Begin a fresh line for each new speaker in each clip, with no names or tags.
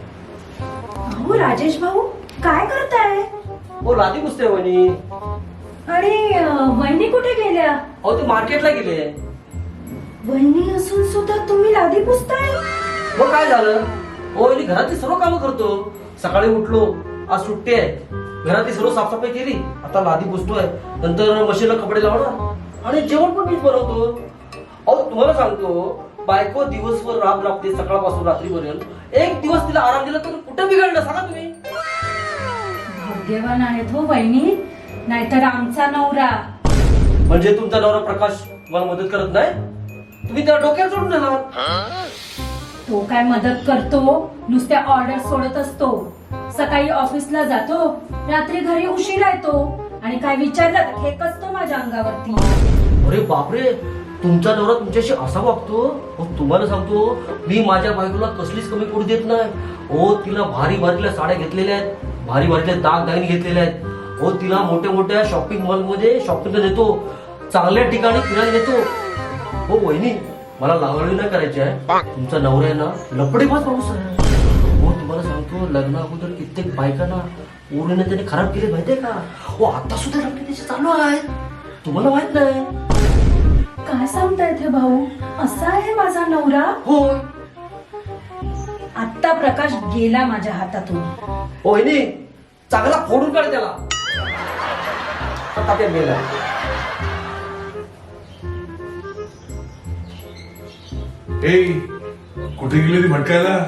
अहो राजेश भाऊ काय करताय?
हो लादी पुसते वहिनी.
आणि अं, वहिनी कुठे गेल्या?
अहो ते मार्केटला गेले
वहिनी असून सुद्धा तुम्ही लादी पुसताय?
मग काय झालं? हो वहिनी घरातली सर्व कामं करतो. सकाळी उठलो आज सुट्टी आहे. घरातली सर्व साफसफाई केली. आता लादी पुसतोय. नंतर मशीनला कपडे लावणार. आणि जेवण पण मीच बनवतो. अहो तुम्हाला सांगतो बायको दिवसभर राब राबते सकाळपासून रात्रीपर्यंत. एक दिवस तिला आराम दिला तर कुठं बिघडलं सांगा तुम्ही?
भाग्यवान आहेत हो वहिनी नाहीतर आमचा नवरा.
म्हणजे तुमचा नवरा प्रकाश तुम्हाला मदत करत नाही? तुम्ही त्याला डोक्यात सोडून देणार.
तो काय मदत करतो? नुसत्या ऑर्डर सोडत असतो. सकाळी ऑफिसला जातो रात्री घरी उशिरा येतो. आणि काय विचारलं तर खेक असतो माझ्या अंगावरती.
अरे बापरे तुमचा नवरा तुमच्याशी असा वागतो? हो तुम्हाला सांगतो मी माझ्या बायकोला कसलीच कमी पडू देत नाही. हो तिला भारी भारील्या साड्या घेतलेल्या आहेत भारी भारील्या दाग दागिने घेतलेले आहेत. हो तिला मोठ्या मोठ्या शॉपिंग मॉलमध्ये शॉपिंगला देतो चांगल्या ठिकाणी फिरायला देतो. हो वहिनी मला लावणी नाही करायची आहे. तुमचा नवरा आहे ना लपडेबाज माणूस आहे. तुम्हाला सांगतो लग्ना अगोदर कित्येक बायकांना ओढीने त्याने खराब केले माहितीये का? हो आता सुद्धा लग्न त्याचे चालू आहे तुम्हाला माहीत नाही.
काय सांगताय ते भाऊ? असा आहे माझा नवरा?
होय.
आत्ता प्रकाश गेला माझ्या हातातून.
हो वहिनी चांगला फोडून काढ त्याला. आता ते मेला.
ए कुठे गेली ती भटकायला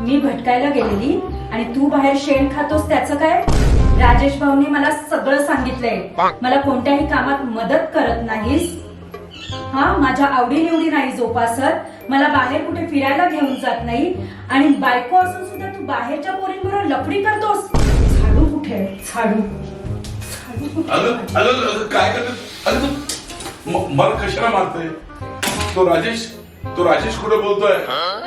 मी भटकायला गेलेली आणि तू बाहेर शेण खातोस त्याचं काय? राजेश भाऊनी मला सगळं सांगितलंय. मला कोणत्याही कामात मदत करत नाहीस. हा माझ्या आवडीनिवडी नाही जोपासत मला बाहेर कुठे फिरायला घेऊन जात नाही. आणि बायको असून सुद्धा तू बाहेरच्या पोरींबरोबर लफडी करतोस. झाडू कुठे? आहे? झाडू
काय करत मला कशाला मारतोय? तो राजेश तो राजेश कुठे बोलतोय?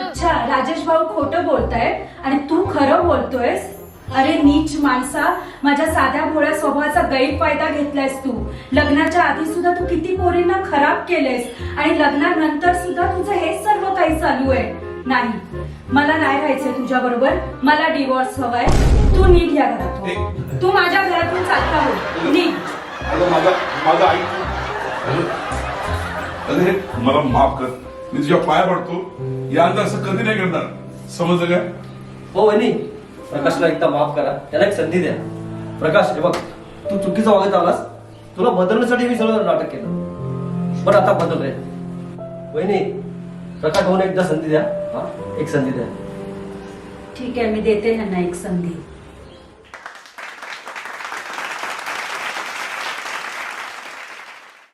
अच्छा राजेश भाऊ खोटं बोलताय आणि तू खरं बोलतोयस? अरे नीच माणसा माझ्या साध्या भोळ्या स्वभावाचा गैरफायदा घेतलायस तू. लग्नाच्या आधी सुद्धा तू किती पोरींना खराब केलेस आणि लग्नानंतर सुद्धा तुझं हेच सर्व काही चालू आहे. नाही मला नाही राहायचंय तुझ्या बरोबर. मला डिवोर्स हवाय. तू निघ या घरातून. तू माझ्या घरातून चालता हो
अगं माझा माझा आई अगं अगं हे मला माफ कर. मी तुझ्या पाया पडतो. यानंतर असं कधी नाही करणार समजलं काय?
हो वहिनी. प्रकाशला एकदा माफ करा. त्याला एक संधी द्या. प्रकाश हे बघ तू चुकीचा वागत आलास. तुला बदलण्यासाठी मी सगळं नाटक केलं. पण आता बदल रे वहिनी प्रकाश भाऊन एकदा संधी द्या. हा एक संधी द्या.
ठीक आहे मी देते ह्यांना एक संधी.